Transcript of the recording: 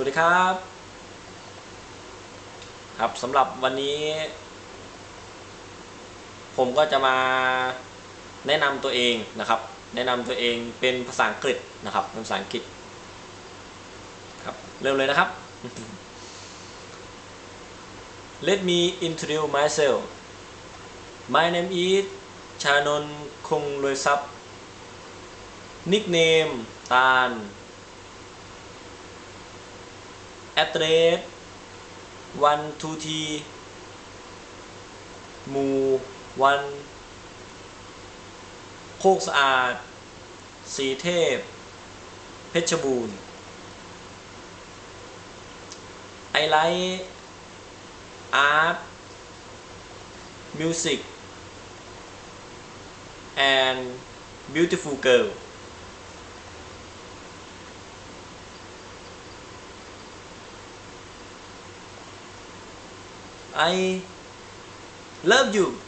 วัสดีครับ ครับสำหรับวันนี้ ผมก็จะมาแนะนำตัวเองนะครับ แนะนำตัวเองเป็นภาษาอังกฤษนะครับเป็นภาษาอังกฤษครับเริ่มเลยนะครับ Let me introduce myself My name is Chanon Kong Loi Sap Nickname ตาล address one two t หมู่ วันโคกสะอาด สีเทพ เพชรบูรณ์ ไอไลท์อาร์ต มิวสิก and beautiful girl I love you